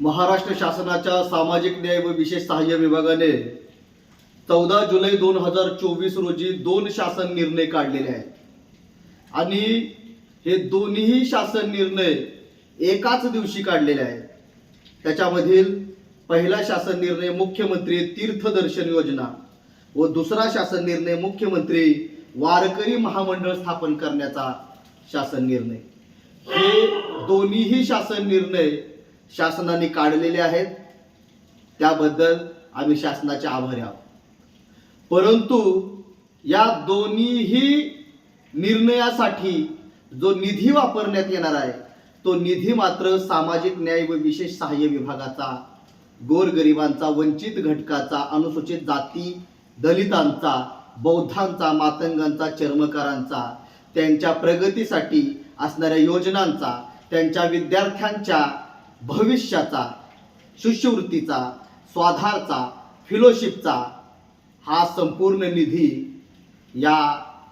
महाराष्ट्र शासनाच्या सामाजिक न्याय व विशेष सहाय्य विभागाने चौदा जुलै दोन हजार चोवीस रोजी दोन शासन निर्णय काढलेले आहेत. आणि हे दोन्ही शासन निर्णय एकाच दिवशी काढलेले आहेत. त्याच्यामधील पहिला शासन निर्णय मुख्यमंत्री तीर्थदर्शन योजना व दुसरा शासन निर्णय मुख्यमंत्री वारकरी महामंडळ स्थापन करण्याचा शासन निर्णय. हे दोन्हीही शासन निर्णय शासनाने काढलेले आहेत. त्याबद्दल आम्ही शासनाचे आभारी आहोत. परंतु या दोन्हीही निर्णयासाठी जो निधी वापरण्यात येणार आहे तो निधी मात्र सामाजिक न्याय व विशेष सहाय्य विभागाचा गोरगरिबांचा वंचित घटकाचा अनुसूचित जाती दलितांचा बौद्धांचा मातंगांचा चर्मकारांचा त्यांच्या प्रगतीसाठी असणाऱ्या योजनांचा त्यांच्या विद्यार्थ्यांच्या भविष्याचा शिष्यवृत्तीचा स्वाधारचा फिलोशिपचा हा संपूर्ण निधी या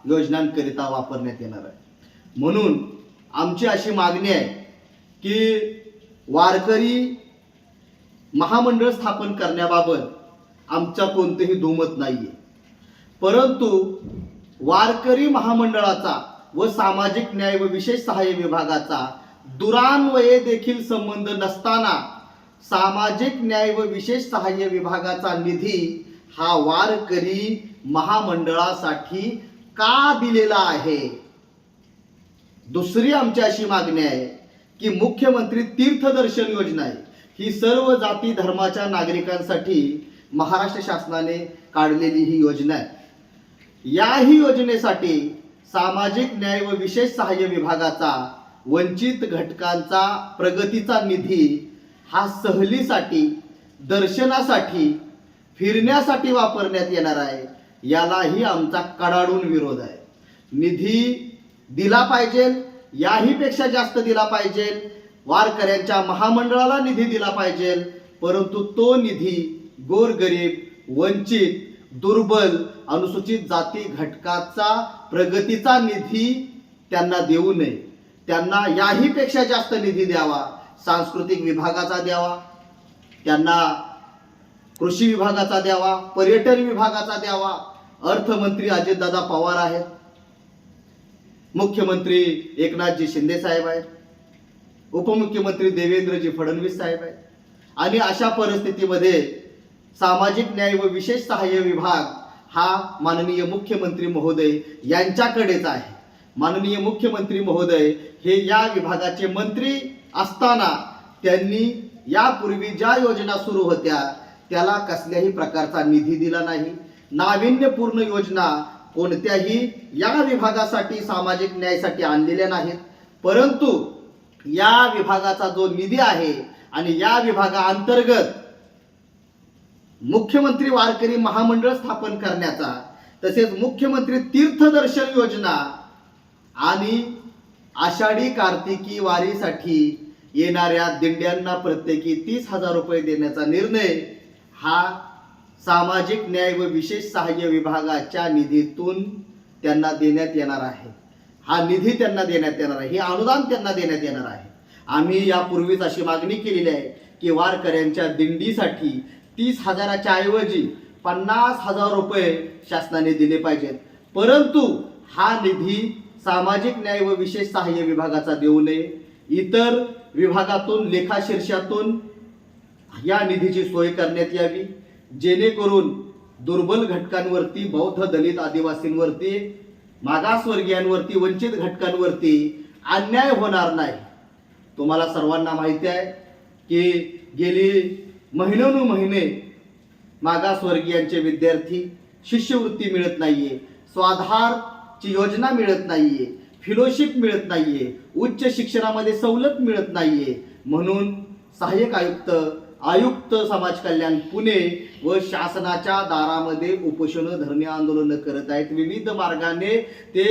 योजनांकरिता वापरण्यात येणार आहे. म्हणून आमची अशी मागणी आहे की वारकरी महामंडळ स्थापन करण्याबाबत आमच्या कोणतेही दुमत नाही आहे परंतु वारकरी महामंडळाचा व सामाजिक न्याय व विशेष सहाय्य विभागाचा दुरान्वये देखील संबंध नसताना सामाजिक न्याय व विशेष सहाय्य विभागाचा निधी हा वारकरी महामंडळासाठी का दिलेला आहे? दुसरी आमची अशी मागणी आहे की मुख्यमंत्री तीर्थदर्शन योजना आहे. ही सर्व जाती धर्माच्या नागरिकांसाठी महाराष्ट्र शासनाने काढलेली ही योजना आहे. याही योजनेसाठी सामाजिक न्याय व विशेष सहाय्य विभागाचा वंचित घटकांचा प्रगतीचा निधी हा सहलीसाठी दर्शनासाठी फिरण्यासाठी वापरण्यात येणार आहे यालाही आमचा कडाडून विरोध आहे. निधी दिला पाहिजे याहीपेक्षा जास्त दिला पाहिजे वारकऱ्यांच्या महामंडळाला निधी दिला पाहिजे परंतु तो निधी गोरगरीब वंचित दुर्बल अनुसूचित जाती घटकाचा प्रगतीचा निधी त्यांना देऊ नये. त्यांना याही पेक्षा जास्त निधी द्यावा सांस्कृतिक विभागाचा द्यावा त्यांना कृषी विभागाचा द्यावा पर्यटन विभागाचा द्यावा. अर्थमंत्री अजितदादा पवार आहेत. मुख्यमंत्री एकनाथजी शिंदे साहेब आहेत. उपमुख्यमंत्री देवेंद्रजी फडणवीस साहेब आहेत. आणि अशा परिस्थितीमध्ये सामाजिक न्याय व विशेष सहाय्य विभाग हा माननीय मुख्यमंत्री महोदय यांच्याकडेच आहे. माननीय मुख्यमंत्री महोदय हे या विभागाचे मंत्री असताना त्यांनी यापूर्वी ज्या योजना सुरू होत्या त्याला कसल्याही प्रकारचा निधी दिला नाही. नाविन्यपूर्ण योजना कोणत्याही या विभागासाठी सामाजिक न्यायासाठी आणलेल्या नाहीत. परंतु या विभागाचा जो निधी आहे आणि या विभागाअंतर्गत मुख्यमंत्री वारकरी महामंडळ स्थापन करण्याचा तसेच मुख्यमंत्री तीर्थदर्शन योजना आणि आषाढी कार्तिकी वारीसाठी येणाऱ्या दिंड्यांना प्रत्येकी तीस हजार रुपये देण्याचा निर्णय हा सामाजिक न्याय व विशेष सहाय्य विभागाच्या निधीतून त्यांना देण्यात येणार आहे. हा निधी त्यांना देण्यात येणार आहे. हे अनुदान त्यांना देण्यात येणार आहे. आम्ही यापूर्वीच अशी मागणी केलेली आहे की वारकऱ्यांच्या दिंडीसाठी तीस हजाराच्या ऐवजी पन्नास हजार रुपये शासनाने दिले पाहिजेत. परंतु हा निधी सामाजिक न्याय व विशेष सहाय्य विभागाचा देऊ नये. इतर विभागातून लेखाशीर्षातून या निधीची सोय करण्यात यावी. जेणेकरून दुर्बल घटकांवरती बौद्ध दलित आदिवासींवरती मागासवर्गीयांवरती वंचित घटकांवरती अन्याय होणार नाही. तुम्हाला सर्वांना माहिती आहे की गेली महिनोनुमहिने मागासवर्गीयांचे विद्यार्थी शिष्यवृत्ती मिळत नाहीये. ची योजना मिळत नाहीये फिलोशिप मिळत नाहीये उच्च शिक्षणामध्ये सवलत मिळत नाहीये. म्हणून सहाय्यक आयुक्त आयुक्त समाज कल्याण पुणे व शासनाच्या दारामध्ये उपोषण धरणे आंदोलन करत आहेत. विविध मार्गाने ते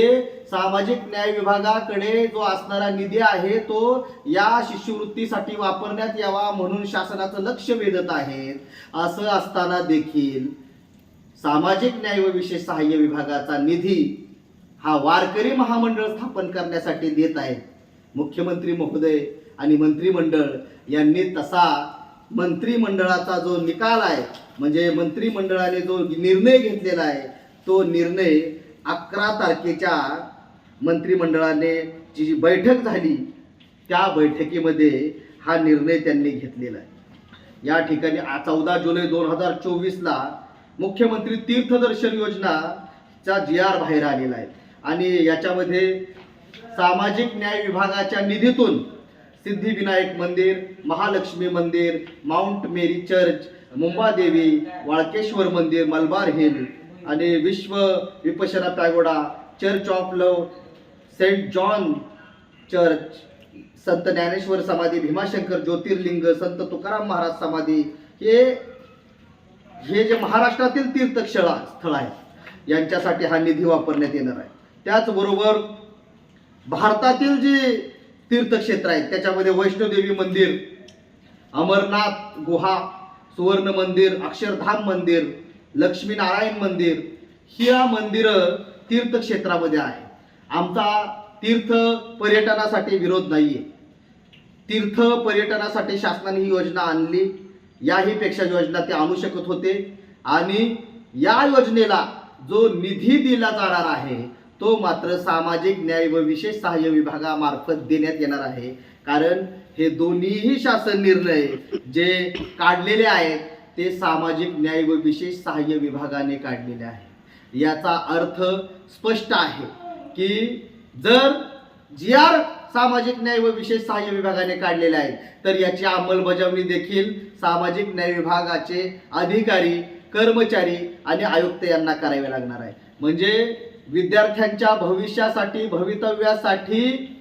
सामाजिक न्याय विभागाकडे जो असणारा निधी आहे तो या शिष्यवृत्तीसाठी वापरण्यात यावा म्हणून शासनाचं लक्ष वेधत आहेत असं असताना देखील सामाजिक न्याय व विशेष सहाय्य विभागाचा निधी हा वारकरी महामंडळ स्थापन करण्यासाठी देत आहेत मुख्यमंत्री महोदय आणि मंत्रिमंडळ यांनी तसा मंत्रिमंडळाचा जो निकाल आहे म्हणजे मंत्रिमंडळाने जो निर्णय घेतलेला आहे तो निर्णय अकरा तारखेच्या मंत्रिमंडळाने जी जी बैठक झाली त्या बैठकीमध्ये हा निर्णय त्यांनी घेतलेला आहे. या ठिकाणी चौदा जुलै दोन हजार चोवीसला मुख्यमंत्री तीर्थदर्शन योजनाचा जी आर बाहेर आलेला आहे. आणि याच्यामध्ये सामाजिक न्याय विभागाच्या निधीतून सिद्धिविनायक मंदिर महालक्ष्मी मंदिर Mount Mary church Mumbadevi Walkeshwar मंदिर मलबार हिल आणि Vishwa Vipassana pagoda church of love saint John church संत ज्ञानेश्वर समाधी भीमाशंकर ज्योतिर्लिंग संत तुकाराम महाराज समाधी हे हे जे महाराष्ट्रातील तीर्थक्षळा स्थळ आहे यांच्यासाठी हा निधी वापरण्यात येणार आहे. त्याचबरोबर भारतातील जी तीर्थक्षेत्र आहेत त्याच्यामध्ये वैष्णोदेवी मंदिर अमरनाथ गुहा सुवर्ण मंदिर अक्षरधाम मंदिर लक्ष्मीनारायण मंदिर ही या मंदिरं तीर्थक्षेत्रामध्ये आहे. आमचा तीर्थ पर्यटनासाठी विरोध नाहीये. तीर्थ पर्यटनासाठी शासनाने ही योजना आणली. याही पेक्षा योजना ते आणू शकत होते. आणि या योजनेला जो निधी दिला जाणार आहे तो मात्र सामाजिक न्याय व विशेष सहाय्य विभागामार्फत देण्यात येणार आहे. कारण हे दोन्हीही शासन निर्णय जे काढलेले आहेत ते सामाजिक न्याय व विशेष सहाय्य विभागाने काढलेले आहे. याचा अर्थ स्पष्ट आहे की जर जी आर सामाजिक न्याय व विशेष सहाय्य विभागाने काढलेले आहेत तर याची अंमलबजावणी देखील सामाजिक न्याय विभागाचे अधिकारी कर्मचारी आणि आयुक्त यांना करावे लागणार आहे. म्हणजे विद्यार्थ्यांच्या भविष्यासाठी भवितव्यासाठी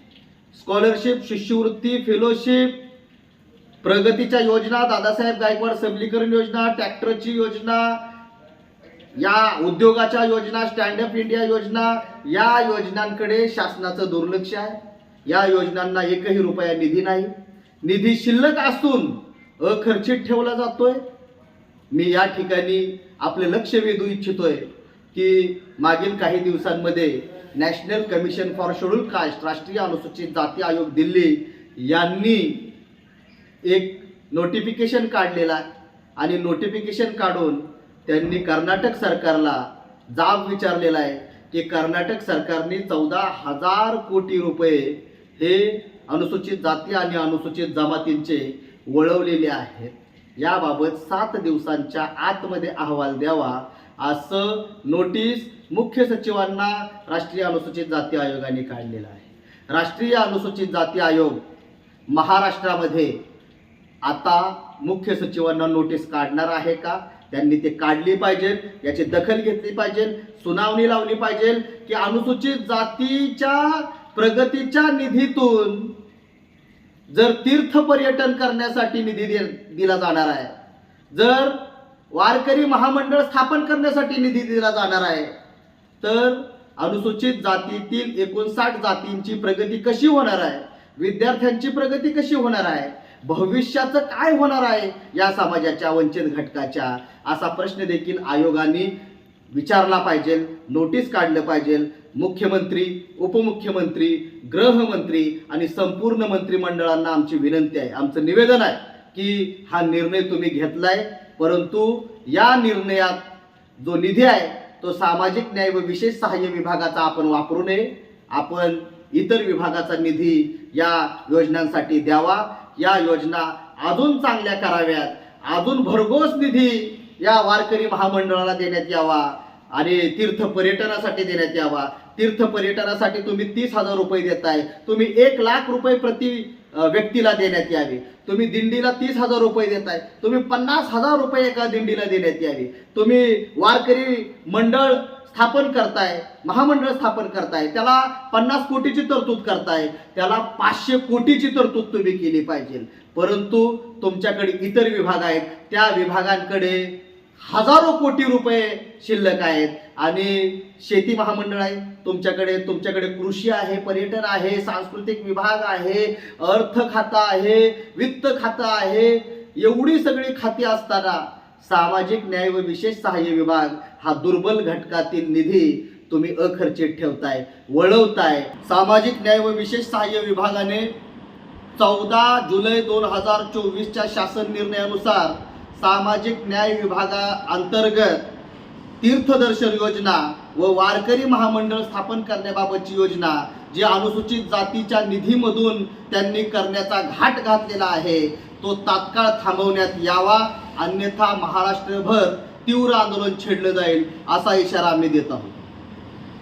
स्कॉलरशिप शिष्यवृत्ती फेलोशिप प्रगतीच्या योजना दादासाहेब गायकवाड सबलीकरण योजना ट्रॅक्टरची योजना या उद्योगाच्या योजना स्टँडअप इंडिया योजना या योजनांकडे शासनाचं दुर्लक्ष आहे. या योजनांना एकही रुपया निधी नाही. निधी शिल्लक असून अखर्चित ठेवला जातोय. मी या ठिकाणी आपले लक्ष वेधू इच्छितोय. की मागील काही दिवसांमध्ये national commission for scheduled caste राष्ट्रीय अनुसूचित जाती आयोग दिल्ली यांनी एक नोटिफिकेशन काढलेला आहे आणि नोटिफिकेशन काढून त्यांनी कर्नाटक सरकारला जाब विचारलेला आहे की कर्नाटक सरकारने चौदा हजार कोटी रुपये हे अनुसूचित जाती आणि अनुसूचित जमातींचे वळवलेले आहेत. याबाबत सात दिवसांच्या आतमध्ये अहवाल द्यावा. असं नोटीस मुख्य सचिवांना राष्ट्रीय अनुसूचित जाती आयोगाने काढलेलं आहे. राष्ट्रीय अनुसूचित जाती आयोग महाराष्ट्रामध्ये आता मुख्य सचिवांना नोटीस काढणार आहे का? त्यांनी ते काढली पाहिजे याची दखल घेतली पाहिजे सुनावणी लावली पाहिजे की अनुसूचित जातीच्या प्रगतीच्या निधीतून जर तीर्थ पर्यटन करण्यासाठी निधी दि- दिला जाणार आहे जर वारकरी महामंडळ स्थापन करण्यासाठी निधी दिला जाणार आहे. तर अनुसूचित जातीतील एकोणसाठ जातींची प्रगती कशी होणार आहे? विद्यार्थ्यांची प्रगती कशी होणार आहे? भविष्याचं काय होणार आहे? या समाजाच्या वंचित घटकाच्या असा प्रश्न देखील आयोगाने विचारला पाहिजे नोटीस काढलं पाहिजे. मुख्यमंत्री उपमुख्यमंत्री गृहमंत्री आणि संपूर्ण मंत्रिमंडळांना आमची विनंती आहे आमचं निवेदन आहे. की हा निर्णय तुम्ही घेतलाय परंतु या निर्णयात जो निधी आहे तो सामाजिक न्याय व विशेष सहाय्य विभागाचा आपण वापरू नये. आपण इतर विभागाचा निधी या योजनांसाठी द्यावा. या योजना अजून चांगल्या कराव्यात. अजून भरघोस निधी या वारकरी महामंडळाला देण्यात यावा आणि तीर्थ पर्यटनासाठी देण्यात यावा. तीर्थ पर्यटनासाठी तुम्ही तीस हजार रुपये देताय. तुम्ही एक लाख रुपये प्रति व्यक्तीला देण्यात यावे. तुम्ही दिंडीला तीस हजार रुपये देताय. तुम्ही पन्नास हजार रुपये एका दिंडीला देण्यात यावे. तुम्ही वारकरी मंडळ स्थापन करताय महामंडळ स्थापन करताय त्याला पन्नास कोटीची तरतूद करताय त्याला पाचशे कोटीची तरतूद तुम्ही केली पाहिजे. परंतु तुमच्याकडे इतर विभाग आहेत. त्या विभागांकडे हजारो कोटी रुपये शिल्लक आहेत. आणि शेती महामंडळ आहे. तुमच्याकडे तुमच्याकडे कृषी आहे पर्यटन आहे सांस्कृतिक विभाग आहे अर्थ खातं आहे वित्त खातं आहे. एवढी सगळी खाती असताना सामाजिक न्याय व विशेष सहाय्य विभाग हा दुर्बल घटकातील निधी तुम्ही अखर्चित ठेवताय वळवताय. सामाजिक न्याय व विशेष सहाय्य विभागाने चौदा जुलै दोन हजार चोवीसच्या शासन निर्णयानुसार सामाजिक न्याय विभागा अंतर्गत तीर्थदर्शन योजना व वारकरी महामंडळ स्थापन करण्याबाबतची योजना जी अनुसूचित जातीच्या निधीमधून त्यांनी करण्याचा घाट घातलेला आहे तो तात्काळ थांबवण्यात यावा. अन्यथा महाराष्ट्रभर तीव्र आंदोलन छेडलं जाईल असा इशारा आम्ही देत आहोत.